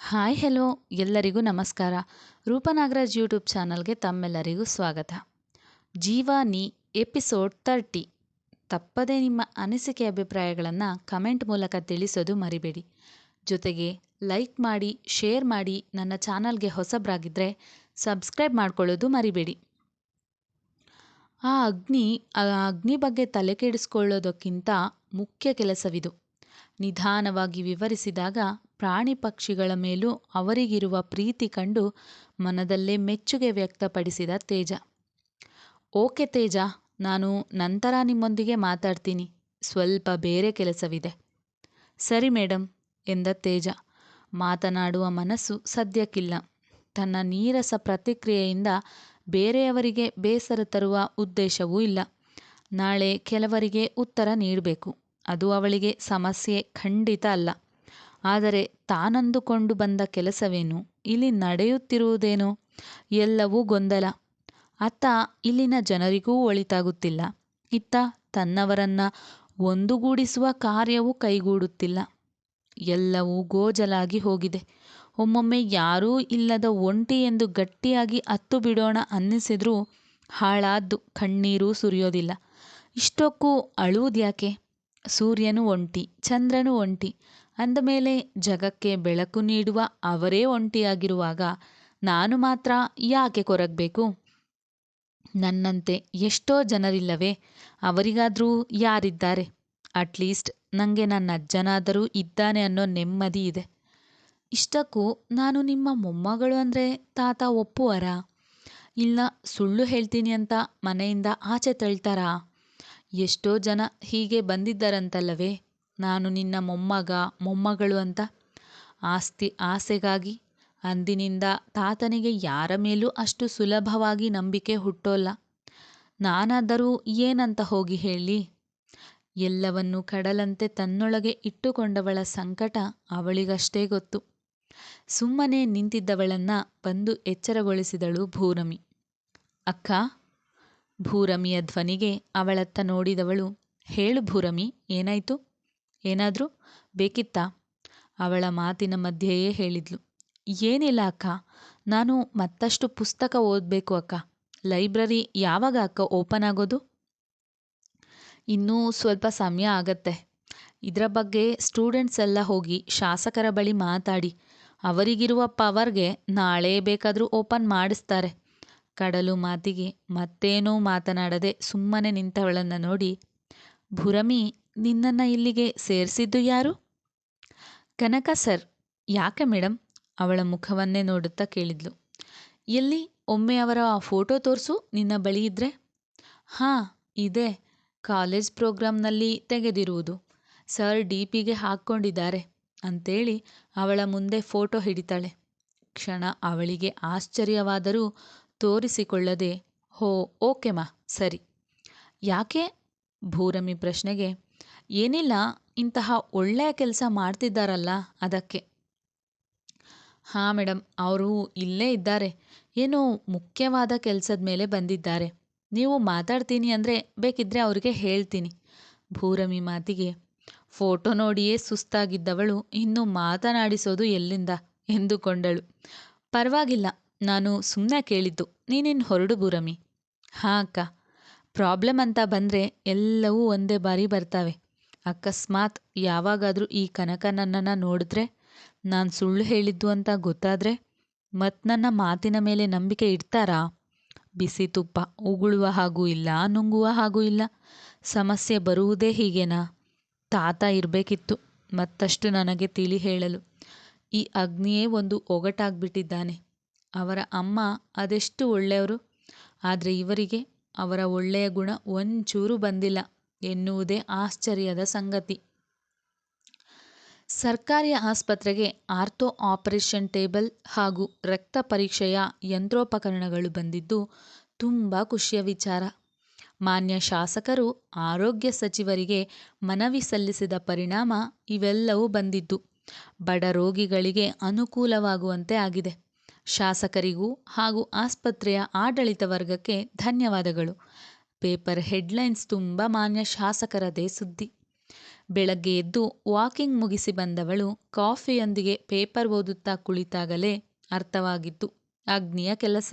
Hi, hello, ಎಲ್ಲರಿಗೂ ನಮಸ್ಕಾರ. ರೂಪನಾಗರಾಜ್ YouTube ಚಾನಲ್ಗೆ ತಮ್ಮೆಲ್ಲರಿಗೂ ಸ್ವಾಗತ. ಜೀವಾನಿ ಎಪಿಸೋಡ್ ತರ್ಟಿ ತಪ್ಪದೇ ನಿಮ್ಮ ಅನಿಸಿಕೆ ಅಭಿಪ್ರಾಯಗಳನ್ನು ಕಮೆಂಟ್ ಮೂಲಕ ತಿಳಿಸೋದು ಮರಿಬೇಡಿ. ಜೊತೆಗೆ ಲೈಕ್ ಮಾಡಿ, ಶೇರ್ ಮಾಡಿ ನನ್ನ ಚಾನಲ್ಗೆ ಹೊಸಬ್ರಾಗಿದ್ದರೆ ಸಬ್ಸ್ಕ್ರೈಬ್ ಮಾಡ್ಕೊಳ್ಳೋದು ಮರಿಬೇಡಿ. ಆ ಅಗ್ನಿ ಆ ಅಗ್ನಿ ಬಗ್ಗೆ ತಲೆ ಕೆಡಿಸ್ಕೊಳ್ಳೋದಕ್ಕಿಂತ ಮುಖ್ಯ ಕೆಲಸವಿದು. ನಿಧಾನವಾಗಿ ವಿವರಿಸಿದಾಗ ಪ್ರಾಣಿ ಪಕ್ಷಿಗಳ ಮೇಲೂ ಅವರಿಗಿರುವ ಪ್ರೀತಿ ಕಂಡು ಮನದಲ್ಲೇ ಮೆಚ್ಚುಗೆ ವ್ಯಕ್ತಪಡಿಸಿದ ತೇಜ. ಓಕೆ ತೇಜ, ನಾನು ನಂತರ ನಿಮ್ಮೊಂದಿಗೆ ಮಾತಾಡ್ತೀನಿ. ಸ್ವಲ್ಪ ಬೇರೆ ಕೆಲಸವಿದೆ. ಸರಿ ಮೇಡಮ್ ಎಂದ ತೇಜ. ಮಾತನಾಡುವ ಮನಸ್ಸು ಸದ್ಯಕ್ಕಿಲ್ಲ. ತನ್ನ ನೀರಸ ಪ್ರತಿಕ್ರಿಯೆಯಿಂದ ಬೇರೆಯವರಿಗೆ ಬೇಸರ ತರುವ ಉದ್ದೇಶವೂ ಇಲ್ಲ. ನಾಳೆ ಕೆಲವರಿಗೆ ಉತ್ತರ ನೀಡಬೇಕು. ಅದು ಅವಳಿಗೆ ಸಮಸ್ಯೆ ಖಂಡಿತ ಅಲ್ಲ. ಆದರೆ ತಾನಂದುಕೊಂಡು ಬಂದ ಕೆಲಸವೇನು? ಇಲ್ಲಿ ನಡೆಯುತ್ತಿರುವುದೇನು? ಎಲ್ಲವೂ ಗೊಂದಲ. ಅತ್ತ ಇಲ್ಲಿನ ಜನರಿಗೂ ಒಳಿತಾಗುತ್ತಿಲ್ಲ. ಇತ್ತ ತನ್ನವರನ್ನ ಒಂದುಗೂಡಿಸುವ ಕಾರ್ಯವೂ ಕೈಗೂಡುತ್ತಿಲ್ಲ. ಎಲ್ಲವೂ ಗೋಜಲಾಗಿ ಹೋಗಿದೆ. ಒಮ್ಮೊಮ್ಮೆ ಯಾರೂ ಇಲ್ಲದ ಒಂಟಿ ಎಂದು ಗಟ್ಟಿಯಾಗಿ ಅತ್ತು ಬಿಡೋಣ ಅನ್ನಿಸಿದ್ರೂ ಹಾಳಾದ್ದು ಕಣ್ಣೀರೂ ಸುರಿಯೋದಿಲ್ಲ. ಇಷ್ಟಕ್ಕೂ ಅಳುವುದ್ಯಾಕೆ? ಸೂರ್ಯನು ಒಂಟಿ, ಚಂದ್ರನು ಒಂಟಿ. ಅಂದಮೇಲೆ ಜಗಕ್ಕೆ ಬೆಳಕು ನೀಡುವ ಅವರೇ ಒಂಟಿಯಾಗಿರುವಾಗ ನಾನು ಮಾತ್ರ ಯಾಕೆ ಕೊರಗಬೇಕು? ನನ್ನಂತೆ ಎಷ್ಟೋ ಜನರಿಲ್ಲವೇ, ಅವರಿಗಾದರೂ ಯಾರಿದ್ದಾರೆ? ಅಟ್ಲೀಸ್ಟ್ ನನಗೆ ನನ್ನ ಅಜ್ಜನಾದರೂ ಇದ್ದಾನೆ ಅನ್ನೋ ನೆಮ್ಮದಿ ಇದೆ. ಇಷ್ಟಕ್ಕೂ ನಾನು ನಿಮ್ಮ ಮೊಮ್ಮಗಳು ಅಂದರೆ ತಾತ ಒಪ್ಪುವರಾ? ಇಲ್ಲ ಸುಳ್ಳು ಹೇಳ್ತೀನಿ ಅಂತ ಮನೆಯಿಂದ ಆಚೆ ತಳ್ತಾರಾ? ಎಷ್ಟೋ ಜನ ಹೀಗೆ ಬಂದಿದ್ದರಂತಲ್ಲವೇ? ನಾನು ನಿನ್ನ ಮೊಮ್ಮಗ, ಮೊಮ್ಮಗಳು ಅಂತ ಆಸ್ತಿ, ಆಸೆಗಾಗಿ ಅಂದಿನಿಂದ ತಾತನಿಗೆ ಯಾರ ಮೇಲೂ ಅಷ್ಟು ಸುಲಭವಾಗಿ ನಂಬಿಕೆ ಹುಟ್ಟೋಲ್ಲ. ನಾನಾದರೂ ಏನಂತ ಹೋಗಿ ಹೇಳಿ? ಎಲ್ಲವನ್ನು ಕಡಲಂತೆ ತನ್ನೊಳಗೆ ಇಟ್ಟುಕೊಂಡವಳ ಸಂಕಟ ಅವಳಿಗಷ್ಟೇ ಗೊತ್ತು. ಸುಮ್ಮನೆ ನಿಂತಿದ್ದವಳನ್ನ ಬಂದು ಎಚ್ಚರಗೊಳಿಸಿದಳು ಭೂರಮಿ. ಅಕ್ಕ ಭೂರಮಿಯ ಧ್ವನಿಗೆ ಅವಳತ್ತ ನೋಡಿದವಳು, ಹೇಳು ಭೂರಮಿ, ಏನಾಯ್ತು? ಏನಾದರೂ ಬೇಕಿತ್ತಾ? ಅವಳ ಮಾತಿನ ಮಧ್ಯೆಯೇ ಹೇಳಿದ್ಲು, ಏನಿಲ್ಲ ಅಕ್ಕ, ನಾನು ಮತ್ತಷ್ಟು ಪುಸ್ತಕ ಓದಬೇಕು ಅಕ್ಕ. ಲೈಬ್ರರಿ ಯಾವಾಗ ಅಕ್ಕ ಓಪನ್ ಆಗೋದು? ಇನ್ನೂ ಸ್ವಲ್ಪ ಸಮಯ ಆಗತ್ತೆ. ಇದರ ಬಗ್ಗೆ ಸ್ಟೂಡೆಂಟ್ಸ್ ಎಲ್ಲ ಹೋಗಿ ಶಾಸಕರ ಬಳಿ ಮಾತಾಡಿ. ಅವರಿಗಿರುವ ಪವರ್ಗೆ ನಾಳೆ ಬೇಕಾದರೂ ಓಪನ್ ಮಾಡಿಸ್ತಾರೆ. ಕಡಲು ಮಾತಿಗೆ ಮತ್ತೇನೂ ಮಾತನಾಡದೆ ಸುಮ್ಮನೆ ನಿಂತವಳನ್ನು ನೋಡಿ, ಭುರಮಿ, ನಿನ್ನನ್ನು ಇಲ್ಲಿಗೆ ಸೇರಿಸಿದ್ದು ಯಾರು? ಕನಕ ಸರ್. ಯಾಕೆ ಮೇಡಮ್ ಅವಳ ಮುಖವನ್ನೇ ನೋಡುತ್ತಾ ಕೇಳಿದ್ಲು. ಎಲ್ಲಿ? ಒಮ್ಮೆ ಅವರ ಫೋಟೋ ತೋರಿಸು, ನಿನ್ನ ಬಳಿ ಇದ್ರೆ. ಹಾಂ, ಇದೆ. ಕಾಲೇಜ್ ಪ್ರೋಗ್ರಾಂನಲ್ಲಿ ತೆಗೆದಿರುವುದು. ಸರ್ ಡಿ ಪಿಗೆ ಹಾಕ್ಕೊಂಡಿದ್ದಾರೆ ಅಂತೇಳಿ ಅವಳ ಮುಂದೆ ಫೋಟೋ ಹಿಡಿತಾಳೆ. ಕ್ಷಣ ಅವಳಿಗೆ ಆಶ್ಚರ್ಯವಾದರೂ ತೋರಿಸಿಕೊಳ್ಳದೆ, ಹೋ ಓಕೆ ಮಾ ಸರಿ. ಯಾಕೆ? ಭೂರಮಿ ಪ್ರಶ್ನೆಗೆ. ಏನಿಲ್ಲ, ಇಂತಹ ಒಳ್ಳೆಯ ಕೆಲಸ ಮಾಡ್ತಿದ್ದಾರಲ್ಲ ಅದಕ್ಕೆ. ಹಾಂ ಮೇಡಮ್ ಅವರು ಇಲ್ಲೇ ಇದ್ದಾರೆ. ಏನೋ ಮುಖ್ಯವಾದ ಕೆಲಸದ ಮೇಲೆ ಬಂದಿದ್ದಾರೆ. ನೀವು ಮಾತಾಡ್ತೀನಿ ಅಂದರೆ ಬೇಕಿದ್ದರೆ ಅವರಿಗೆ ಹೇಳ್ತೀನಿ. ಭೂರಮಿ ಮಾತಿಗೆ. ಫೋಟೋ ನೋಡಿಯೇ ಸುಸ್ತಾಗಿದ್ದವಳು, ಇನ್ನು ಮಾತನಾಡಿಸೋದು ಎಲ್ಲಿಂದ? ಎಂದುಕೊಂಡಳು. ಪರವಾಗಿಲ್ಲ ನಾನು ಸುಮ್ಮನೆ ಕೇಳಿದ್ದು, ನೀನೇನು ಹೊರಡು ಭೂರಮಿ ಹಾಂ, ಅಕ್ಕ. ಪ್ರಾಬ್ಲಮ್ ಅಂತ ಬಂದರೆ ಎಲ್ಲವೂ ಒಂದೇ ಬಾರಿ ಬರ್ತವೆ. ಅಕಸ್ಮಾತ್ ಯಾವಾಗಾದರೂ ಈ ಕನಕ ನನ್ನನ್ನು ನೋಡಿದ್ರೆ, ನಾನು ಸುಳ್ಳು ಹೇಳಿದ್ದು ಅಂತ ಗೊತ್ತಾದರೆ ಮತ್ತು ನನ್ನ ಮಾತಿನ ಮೇಲೆ ನಂಬಿಕೆ ಇಡ್ತಾರಾ? ಬಿಸಿ ತುಪ್ಪ ಉಗುಳುವ ಹಾಗೂ ಇಲ್ಲ, ನುಂಗುವ ಹಾಗೂ ಇಲ್ಲ, ಸಮಸ್ಯೆ ಬರುವುದೇ ಹೀಗೇನಾ? ತಾತ ಇರಬೇಕಿತ್ತು, ಮತ್ತಷ್ಟು ನನಗೆ ತಿಳಿ ಹೇಳಲು. ಈ ಅಗ್ನಿಯೇ ಒಂದು ಒಗಟಾಗ್ಬಿಟ್ಟಿದ್ದಾನೆ. ಅವರ ಅಮ್ಮ ಅದೆಷ್ಟು ಒಳ್ಳೆಯವರು? ಆದರೆ ಇವರಿಗೆ ಅವರ ಒಳ್ಳೆಯ ಗುಣ ಒಂಚೂರು ಬಂದಿಲ್ಲ ಎನ್ನುವುದೇ ಆಶ್ಚರ್ಯದ ಸಂಗತಿ. ಸರ್ಕಾರಿ ಆಸ್ಪತ್ರೆಗೆ ಆರ್ಥೋ ಆಪರೇಷನ್ ಟೇಬಲ್ ಹಾಗೂ ರಕ್ತ ಪರೀಕ್ಷೆಯ ಯಂತ್ರೋಪಕರಣಗಳು ಬಂದಿದ್ದು ತುಂಬ ಖುಷಿಯ ವಿಚಾರ. ಮಾನ್ಯ ಶಾಸಕರು, ಆರೋಗ್ಯ ಸಚಿವರಿಗೆ ಮನವಿ ಸಲ್ಲಿಸಿದ ಪರಿಣಾಮ ಇವೆಲ್ಲವೂ ಬಂದಿದ್ದು. ಬಡ ರೋಗಿಗಳಿಗೆ ಅನುಕೂಲವಾಗುವಂತೆ ಆಗಿದೆ. ಶಾಸಕರಿಗೂ ಹಾಗೂ ಆಸ್ಪತ್ರೆಯ ಆಡಳಿತ ವರ್ಗಕ್ಕೆ ಧನ್ಯವಾದಗಳು. ಪೇಪರ್ ಹೆಡ್ಲೈನ್ಸ್ ತುಂಬ ಮಾನ್ಯ ಶಾಸಕರದೇ ಸುದ್ದಿ. ಬೆಳಗ್ಗೆ ಎದ್ದು ವಾಕಿಂಗ್ ಮುಗಿಸಿ ಬಂದವಳು ಕಾಫಿಯೊಂದಿಗೆ ಪೇಪರ್ ಓದುತ್ತಾ ಕುಳಿತಾಗಲೇ ಅರ್ಥವಾಗಿತ್ತು. ಅಗ್ನಿಯ ಕೆಲಸ.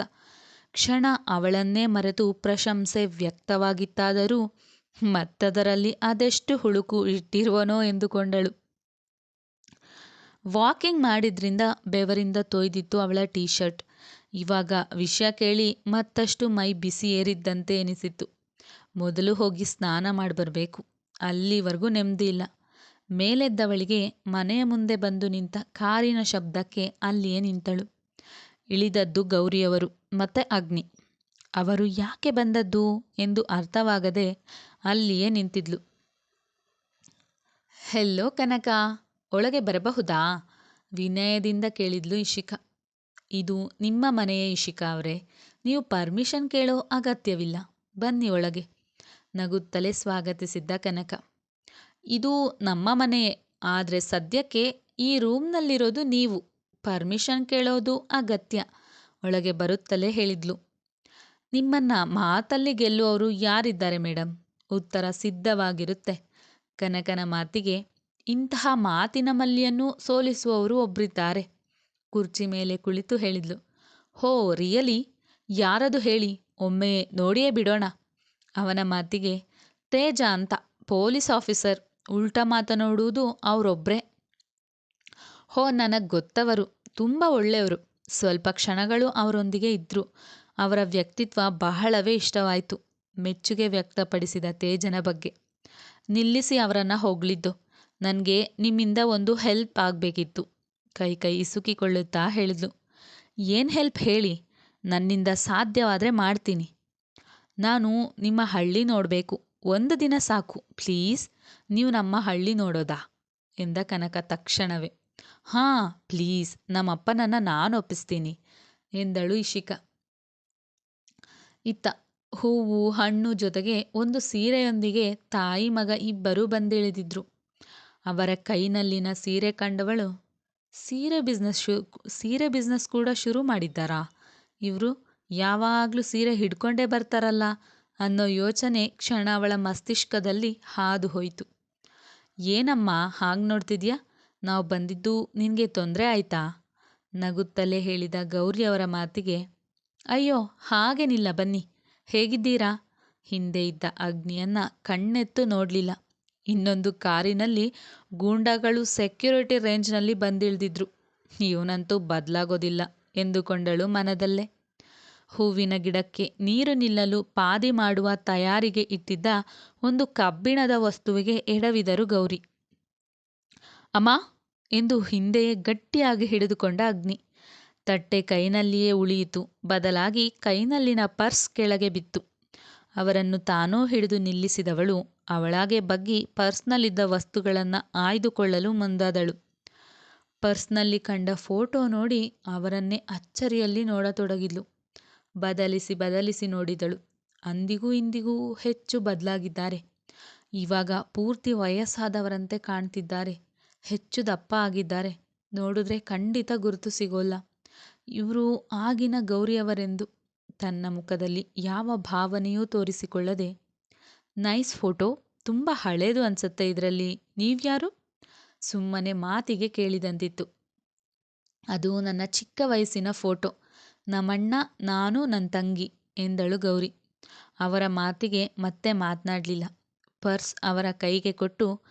ಕ್ಷಣ ಅವಳನ್ನೇ ಮರೆತು ಪ್ರಶಂಸೆ ವ್ಯಕ್ತವಾಗಿತ್ತಾದರೂ ಮತ್ತದರಲ್ಲಿ ಅದೆಷ್ಟು ಹುಳುಕು ಇಟ್ಟಿರುವನೋ ಎಂದುಕೊಂಡಳು. ವಾಕಿಂಗ್ ಮಾಡಿದ್ರಿಂದ ಬೆವರಿಂದ ತೊಯ್ದಿತ್ತು ಅವಳ ಟೀ ಶರ್ಟ್ ಇವಾಗ ವಿಷಯ ಕೇಳಿ ಮತ್ತಷ್ಟು ಮೈ ಬಿಸಿ ಏರಿದ್ದಂತೆ ಎನಿಸಿತ್ತು. ಮೊದಲು ಹೋಗಿ ಸ್ನಾನ ಮಾಡಿಬರಬೇಕು ಅಲ್ಲಿವರೆಗೂ ನೆಮ್ಮದಿ ಇಲ್ಲ. ಮೇಲೆದ್ದವಳಿಗೆ ಮನೆಯ ಮುಂದೆ ಬಂದು ನಿಂತ ಕಾರಿನ ಶಬ್ದಕ್ಕೆ ಅಲ್ಲಿಯೇ ನಿಂತಳು. ಇಳಿದದ್ದು ಗೌರಿಯವರು ಮತ್ತೆ ಅಗ್ನಿ. ಅವರು ಯಾಕೆ ಬಂದದ್ದು ಎಂದು ಅರ್ಥವಾಗದೆ ಅಲ್ಲಿಯೇ ನಿಂತಿದ್ಲು. ಹೆಲ್ಲೋ ಕನಕ! ಒಳಗೆ ಬರಬಹುದಾ? ವಿನಯದಿಂದ ಕೇಳಿದ್ಲು ಇಶಿಕಾ. ಇದು ನಿಮ್ಮ ಮನೆಯೇ ಇಶಿಕಾ ಅವರೇ. ನೀವು ಪರ್ಮಿಷನ್ ಕೇಳೋ ಅಗತ್ಯವಿಲ್ಲ. ಬನ್ನಿ ಒಳಗೆ. ನಗುತ್ತಲೇ ಸ್ವಾಗತಿಸಿದ್ದ ಕನಕ. ಇದು ನಮ್ಮ ಮನೆಯೇ ಆದರೆ ಸದ್ಯಕ್ಕೆ ಈ ರೂಮ್ನಲ್ಲಿರೋದು ನೀವು. ಪರ್ಮಿಷನ್ ಕೇಳೋದು ಅಗತ್ಯ. ಒಳಗೆ ಬರುತ್ತಲೇ ಹೇಳಿದ್ಲು. ನಿಮ್ಮನ್ನ ಮಾತಲ್ಲಿ ಗೆಲ್ಲುವವರು ಯಾರಿದ್ದಾರೆ ಮೇಡಮ್ ಉತ್ತರ ಸಿದ್ಧವಾಗಿರುತ್ತೆ. ಕನಕನ ಮಾತಿಗೆ ಇಂತಹ ಮಾತಿನ ಮಲ್ಲಿಯನ್ನು ಸೋಲಿಸುವವರು ಒಬ್ಬರಿದ್ದಾರೆ ಕುರ್ಚಿ ಮೇಲೆ ಕುಳಿತು ಹೇಳಿದ್ಲು. ಹೋ, ರಿಯಲಿ? ಯಾರದು ಹೇಳಿ? ಒಮ್ಮೆ ನೋಡಿಯೇ ಬಿಡೋಣ. ಅವನ ಮಾತಿಗೆ, ತೇಜ ಅಂತ ಪೊಲೀಸ್ ಆಫೀಸರ್, ಉಲ್ಟಾ ಮಾತನಾಡುವುದು ಅವರೊಬ್ಬರೇ ಹೋ, ನನಗೆ ಗೊತ್ತವರು, ತುಂಬ ಒಳ್ಳೆಯವರು. ಸ್ವಲ್ಪ ಕ್ಷಣಗಳು ಅವರೊಂದಿಗೆ ಇದ್ದರು ಅವರ ವ್ಯಕ್ತಿತ್ವ ಬಹಳವೇ ಇಷ್ಟವಾಯಿತು. ಮೆಚ್ಚುಗೆ ವ್ಯಕ್ತಪಡಿಸಿದ ತೇಜನ ಬಗ್ಗೆ. ನಿಲ್ಲಿಸಿ ಅವರನ್ನು ಹೊಗಳಿದ್ದು ನನಗೆ ನಿಮ್ಮಿಂದ ಒಂದು ಹೆಲ್ಪ್ ಆಗಬೇಕಿತ್ತು. ಕೈ ಕೈ ಇಸುಕಿಕೊಳ್ಳುತ್ತಾ ಹೇಳಿದ್ಲು. ಏನು ಹೆಲ್ಪ್ ಹೇಳಿ? ನನ್ನಿಂದ ಸಾಧ್ಯವಾದರೆ ಮಾಡ್ತೀನಿ. ನಾನು ನಿಮ್ಮ ಹಳ್ಳಿ ನೋಡಬೇಕು. ಒಂದು ದಿನ ಸಾಕು ಪ್ಲೀಸ್ ನೀವು ನಮ್ಮ ಹಳ್ಳಿ ನೋಡೋದಾ? ಎಂದ ಕನಕ ತಕ್ಷಣವೇ. ಹಾಂ ಪ್ಲೀಸ್ ನಮ್ಮಪ್ಪನನ್ನು ನಾನು ಒಪ್ಪಿಸ್ತೀನಿ, ಎಂದಳು ಇಶಿಕಾ. ಇತ್ತ, ಹೂವು, ಹಣ್ಣು ಜೊತೆಗೆ ಒಂದು ಸೀರೆಯೊಂದಿಗೆ ತಾಯಿ ಮಗ ಇಬ್ಬರೂ ಬಂದಿಳಿದಿದ್ರು. ಅವರ ಕೈನಲ್ಲಿನ ಸೀರೆ ಕಂಡವಳು, ಸೀರೆ ಬಿಸ್ನೆಸ್ ಶು, ಸೀರೆ ಬಿಸ್ನೆಸ್ ಕೂಡ ಶುರು ಮಾಡಿದ್ದಾರಾ? ಇವರು ಯಾವಾಗಲೂ ಸೀರೆ ಹಿಡ್ಕೊಂಡೇ ಬರ್ತಾರಲ್ಲ ಅನ್ನೋ ಯೋಚನೆ ಕ್ಷಣ ಅವಳ ಮಸ್ತಿಷ್ಕದಲ್ಲಿ ಹಾದು ಹೋಯಿತು. ಏನಮ್ಮ, ಹಾಗೆ ನೋಡ್ತಿದ್ಯಾ? ನಾವು ಬಂದಿದ್ದು ನಿನಗೆ ತೊಂದರೆ ಆಯ್ತಾ? ನಗುತ್ತಲೇ ಹೇಳಿದ ಗೌರಿಯವರ ಮಾತಿಗೆ, ಅಯ್ಯೋ, ಹಾಗೇನಿಲ್ಲ ಬನ್ನಿ, ಹೇಗಿದ್ದೀರಾ? ಹಿಂದೆ ಇದ್ದ ಅಗ್ನಿಯನ್ನ ಕಣ್ಣೆತ್ತು ನೋಡಲಿಲ್ಲ. ಇನ್ನೊಂದು ಕಾರಿನಲ್ಲಿ ಗೂಂಡಾಗಳು ಸೆಕ್ಯೂರಿಟಿ ರೇಂಜ್ನಲ್ಲಿ ಬಂದಿಳಿದಿದ್ರು. ಇವನಂತೂ ಬದಲಾಗೋದಿಲ್ಲ ಎಂದುಕೊಂಡಳು ಮನದಲ್ಲೇ. ಹೂವಿನ ಗಿಡಕ್ಕೆ ನೀರು ನಿಲ್ಲಲು ಪಾದಿ ಮಾಡುವ ತಯಾರಿಗೆ ಇಟ್ಟಿದ್ದ ಒಂದು ಕಬ್ಬಿಣದ ವಸ್ತುವಿಗೆ ಎಡವಿದರು ಗೌರಿ. ಅಮ್ಮ! ಎಂದು ಹಿಂದೆಯೇ ಗಟ್ಟಿಯಾಗಿ ಹಿಡಿದುಕೊಂಡ ಅಗ್ನಿ. ತಟ್ಟೆ ಕೈನಲ್ಲಿಯೇ ಉಳಿಯಿತು. ಬದಲಾಗಿ ಕೈನಲ್ಲಿನ ಪರ್ಸ್ ಕೆಳಗೆ ಬಿತ್ತು. ಅವರನ್ನು ತಾನೂ ಹಿಡಿದು ನಿಲ್ಲಿಸಿದವಳು. ಅವಳಾಗೆ ಬಗ್ಗಿ ಪರ್ಸ್ನಲ್ಲಿದ್ದ ವಸ್ತುಗಳನ್ನು ಆಯ್ದುಕೊಳ್ಳಲು ಮುಂದಾದಳು. ಪರ್ಸ್ನಲ್ಲಿ ಕಂಡ ಫೋಟೋ ನೋಡಿ ಅವರನ್ನೇ ಅಚ್ಚರಿಯಲ್ಲಿ ನೋಡತೊಡಗಿದ್ಲು. ಬದಲಿಸಿ ಬದಲಿಸಿ ನೋಡಿದಳು. ಅಂದಿಗೂ ಇಂದಿಗೂ ಹೆಚ್ಚು ಬದಲಾಗಿದ್ದಾರೆ. ಇವಾಗ ಪೂರ್ತಿ ವಯಸ್ಸಾದವರಂತೆ ಕಾಣ್ತಿದ್ದಾರೆ. ಹೆಚ್ಚು ದಪ್ಪ ಆಗಿದ್ದಾರೆ. ನೋಡಿದ್ರೆ ಖಂಡಿತ ಗುರುತು ಸಿಗೋಲ್ಲ. ಇವರು ಆಗಿನ ಗೌರಿಯವರೆಂದು. ತನ್ನ ಮುಖದಲ್ಲಿ ಯಾವ ಭಾವನೆಯೂ ತೋರಿಸಿಕೊಳ್ಳದೆ, ನೈಸ್ ಫೋಟೋ, ತುಂಬ ಹಳೇದು ಅನ್ಸುತ್ತೆ ಇದರಲ್ಲಿ, ನೀವ್ಯಾರು? ಸುಮ್ಮನೆ ಮಾತಿಗೆ ಕೇಳಿದಂತಿತ್ತು. ಅದು ನನ್ನ ಚಿಕ್ಕ ವಯಸ್ಸಿನ ಫೋಟೋ. ನಮ್ಮಣ್ಣ, ನಾನು ನನ್ನ ತಂಗಿ, ಎಂದಳು ಗೌರಿ. ಅವರ ಮಾತಿಗೆ ಮತ್ತೆ ಮಾತನಾಡಲಿಲ್ಲ. ಪರ್ಸ್ ಅವರ ಕೈಗೆ ಕೊಟ್ಟು,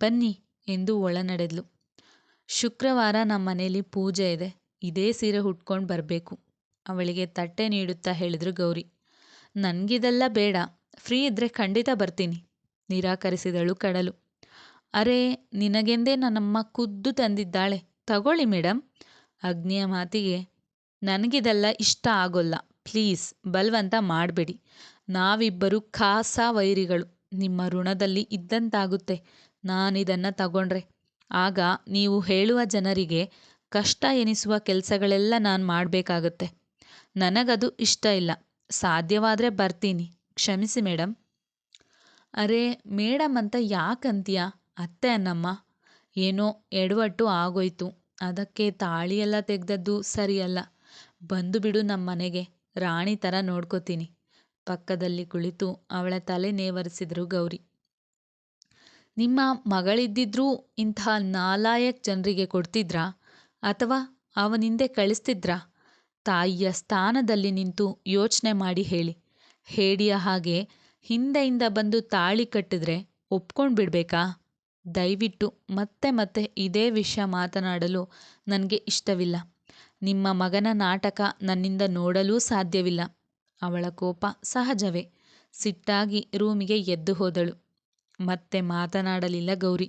ಬನ್ನಿ, ಎಂದು ಒಳನಡೆದ್ಲು. ಶುಕ್ರವಾರ ನಮ್ಮನೇಲಿ ಪೂಜೆ ಇದೆ. ಇದೇ ಸೀರೆ ಉಟ್ಕೊಂಡು ಬರಬೇಕು. ಅವಳಿಗೆ ತಟ್ಟೆ ನೀಡುತ್ತಾ ಹೇಳಿದ್ರು ಗೌರಿ. ನನಗಿದೆಲ್ಲ ಬೇಡ, ಫ್ರೀ ಇದ್ದರೆ ಖಂಡಿತ ಬರ್ತೀನಿ, ನಿರಾಕರಿಸಿದಳು ಕಡಲು. ಅರೆ, ನಿನಗೆಂದೇ ನನ್ನಮ್ಮ ಖುದ್ದು ತಂದಿದ್ದಾಳೆ, ತಗೊಳ್ಳಿ ಮೇಡಮ್ ಅಗ್ನಿಯ ಮಾತಿಗೆ, ನನಗಿದೆಲ್ಲ ಇಷ್ಟ ಆಗೋಲ್ಲ, ಪ್ಲೀಸ್, ಬಲವಂತ ಮಾಡಬೇಡಿ. ನಾವಿಬ್ಬರು ಖಾಸ ವೈರಿಗಳು, ನಿಮ್ಮ ಋಣದಲ್ಲಿ ಇದ್ದಂತಾಗುತ್ತೆ, ನಾನಿದನ್ನು ತಗೊಂಡ್ರೆ. ಆಗ ನೀವು ಹೇಳುವ ಜನರಿಗೆ ಕಷ್ಟ ಎನಿಸುವ ಕೆಲಸಗಳೆಲ್ಲ ನಾನು ಮಾಡಬೇಕಾಗತ್ತೆ. ನನಗದು ಇಷ್ಟ ಇಲ್ಲ. ಸಾಧ್ಯವಾದರೆ ಬರ್ತೀನಿ. ಕ್ಷಮಿಸಿ ಮೇಡಮ್ ಅರೆ ಮೇಡಮ್ ಅಂತ ಯಾಕಂತೀಯ? ಅತ್ತೆ ಅನ್ನಮ್ಮ. ಏನೋ ಎಡವಟ್ಟು ಆಗೋಯ್ತು. ಅದಕ್ಕೆ ತಾಳಿಯೆಲ್ಲ ತೆಗೆದದ್ದು ಸರಿಯಲ್ಲ. ಬಂದು ಬಿಡು ನಮ್ಮ ಮನೆಗೆ. ರಾಣಿ ಥರ ನೋಡ್ಕೋತೀನಿ. ಪಕ್ಕದಲ್ಲಿ ಕುಳಿತು ಅವಳ ತಲೆ ನೇವರಿಸಿದರು ಗೌರಿ. ನಿಮ್ಮ ಮಗಳಿದ್ದಿದ್ರೂ ಇಂತಹ ನಾಲಾಯಕ್ ಜನರಿಗೆ ಕೊಡ್ತಿದ್ರಾ? ಅಥವಾ ಅವನಿಂದೆ ಕಳಿಸ್ತಿದ್ರಾ? ತಾಯಿಯ ಸ್ಥಾನದಲ್ಲಿ ನಿಂತು ಯೋಚನೆ ಮಾಡಿ ಹೇಳಿ. ಹೇಡಿಯ ಹಾಗೆ ಹಿಂದೆಯಿಂದ ಬಂದು ತಾಳಿ ಕಟ್ಟಿದ್ರೆ ಒಪ್ಕೊಂಡು ಬಿಡಬೇಕಾ? ದಯವಿಟ್ಟು ಮತ್ತೆ ಮತ್ತೆ ಇದೇ ವಿಷಯ ಮಾತನಾಡಲು ನನಗೆ ಇಷ್ಟವಿಲ್ಲ. ನಿಮ್ಮ ಮಗನ ನಾಟಕ ನನ್ನಿಂದ ನೋಡಲೂ ಸಾಧ್ಯವಿಲ್ಲ. ಅವಳ ಕೋಪ ಸಹಜವೇ. ಸಿಟ್ಟಾಗಿ ರೂಮಿಗೆ ಎದ್ದು ಹೋದಳು. ಮತ್ತೆ ಮಾತನಾಡಲಿಲ್ಲ ಗೌರಿ.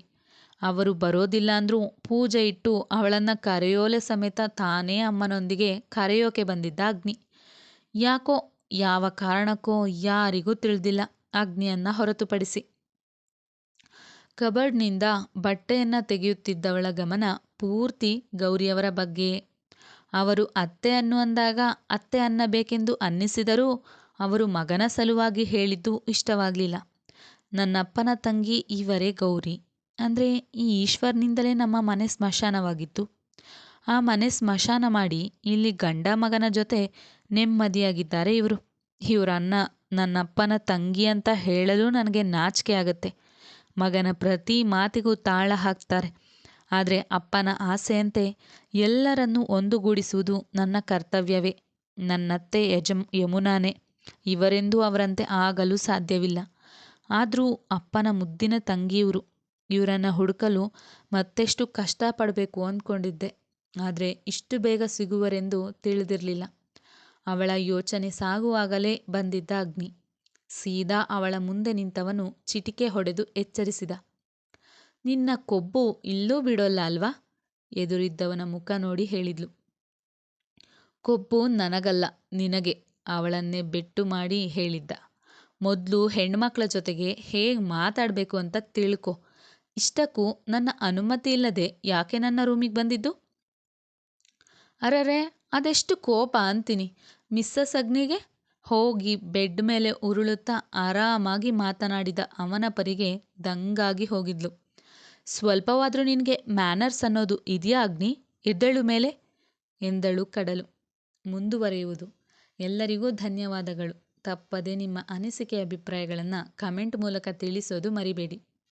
ಅವರು ಬರೋದಿಲ್ಲ ಅಂದರೂ ಪೂಜೆ ಇಟ್ಟು ಅವಳನ್ನು ಕರೆಯೋಲೆ ಸಮೇತ ತಾನೇ ಅಮ್ಮನೊಂದಿಗೆ ಕರೆಯೋಕೆ ಬಂದಿದ್ದ ಅಗ್ನಿ. ಯಾಕೋ, ಯಾವ ಕಾರಣಕ್ಕೋ ಯಾರಿಗೂ ತಿಳಿದಿಲ್ಲ ಅಗ್ನಿಯನ್ನು ಹೊರತುಪಡಿಸಿ. ಕಬರ್ಡ್ನಿಂದ ಬಟ್ಟೆಯನ್ನು ತೆಗೆಯುತ್ತಿದ್ದವಳ ಗಮನ ಪೂರ್ತಿ ಗೌರಿಯವರ ಬಗ್ಗೆಯೇ ಅವರು ಅತ್ತೆ ಅನ್ನುವಂದಾಗ ಅತ್ತೆ ಅನ್ನಬೇಕೆಂದು ಅನ್ನಿಸಿದರೂ ಅವರು ಮಗನ ಸಲುವಾಗಿ ಹೇಳಿದ್ದು ಇಷ್ಟವಾಗಲಿಲ್ಲ. ನನ್ನಪ್ಪನ ತಂಗಿ ಇವರೇ ಗೌರಿ. ಅಂದರೆ ಈ ಈಶ್ವರ್ನಿಂದಲೇ ನಮ್ಮ ಮನೆ ಸ್ಮಶಾನವಾಗಿತ್ತು. ಆ ಮನೆ ಸ್ಮಶಾನ ಮಾಡಿ ಇಲ್ಲಿ ಗಂಡ ಮಗನ ಜೊತೆ ನೆಮ್ಮದಿಯಾಗಿದ್ದಾರೆ ಇವರು. ಇವರ ಅಣ್ಣ, ನನ್ನಪ್ಪನ ತಂಗಿ ಅಂತ ಹೇಳಲು ನನಗೆ ನಾಚಿಕೆ ಆಗುತ್ತೆ. ಮಗನ ಪ್ರತಿ ಮಾತಿಗೂ ತಾಳ ಹಾಕ್ತಾರೆ. ಆದರೆ ಅಪ್ಪನ ಆಸೆಯಂತೆ ಎಲ್ಲರನ್ನೂ ಒಂದುಗೂಡಿಸುವುದು ನನ್ನ ಕರ್ತವ್ಯವೇ. ನನ್ನತ್ತೆ ಯಜಮ್, ಯಮುನಾನೇ. ಇವರೆಂದೂ ಅವರಂತೆ ಆಗಲು ಸಾಧ್ಯವಿಲ್ಲ. ಆದರೂ ಅಪ್ಪನ ಮುದ್ದಿನ ತಂಗಿಯವರು ಇವರನ್ನು ಹುಡುಕಲು ಮತ್ತೆಷ್ಟು ಕಷ್ಟಪಡಬೇಕು ಅಂದ್ಕೊಂಡಿದ್ದೆ ಆದರೆ ಇಷ್ಟು ಬೇಗ ಸಿಗುವರೆಂದು ತಿಳಿದಿರಲಿಲ್ಲ. ಅವಳ ಯೋಚನೆ ಸಾಗುವಾಗಲೇ ಬಂದಿದ್ದ ಅಗ್ನಿ. ಸೀದಾ ಅವಳ ಮುಂದೆ ನಿಂತವನು ಚಿಟಿಕೆ ಹೊಡೆದು ಎಚ್ಚರಿಸಿದ. ನಿನ್ನ ಕೊಬ್ಬು ಇಲ್ಲೂ ಬಿಡೋಲ್ಲ ಅಲ್ವಾ? ಎದುರಿದ್ದವನ ಮುಖ ನೋಡಿ ಹೇಳಿದ್ಲು. ಕೊಬ್ಬು ನನಗಲ್ಲ, ನಿನಗೆ, ಅವಳನ್ನೇ ಬೆಟ್ಟು ಮಾಡಿ ಹೇಳಿದ್ದ. ಮೊದಲು ಹೆಣ್ಮಕ್ಳ ಜೊತೆಗೆ ಹೇಗೆ ಮಾತಾಡಬೇಕು ಅಂತ ತಿಳ್ಕೊ. ಇಷ್ಟಕ್ಕೂ ನನ್ನ ಅನುಮತಿ ಇಲ್ಲದೆ ಯಾಕೆ ನನ್ನ ರೂಮಿಗೆ ಬಂದಿದ್ದು? ಅರರೆ, ಅದೆಷ್ಟು ಕೋಪ ಅಂತೀನಿ. ಮಿಸ್ಸಸ್ ಅಗ್ನಿಗೆ ಹೋಗಿ ಬೆಡ್ ಮೇಲೆ ಉರುಳುತ್ತಾ ಆರಾಮಾಗಿ ಮಾತನಾಡಿದ ಅವನ ಪರಿಗೆ ದಂಗಾಗಿ ಹೋಗಿದ್ಲು. ಸ್ವಲ್ಪವಾದರೂ ನಿನಗೆ ಮ್ಯಾನರ್ಸ್ ಅನ್ನೋದು ಇದೆಯಾ ಅಗ್ನಿ? ಎದ್ದಳು ಮೇಲೆ, ಎಂದಳು ಕಡಲು. ಮುಂದುವರೆಯುವುದು. ಎಲ್ಲರಿಗೂ ಧನ್ಯವಾದಗಳು. ತಪ್ಪದೆ ನಿಮ್ಮ ಅನಿಸಿಕೆ ಅಭಿಪ್ರಾಯಗಳನ್ನು ಕಮೆಂಟ್ ಮೂಲಕ ತಿಳಿಸೋದು ಮರಿಬೇಡಿ.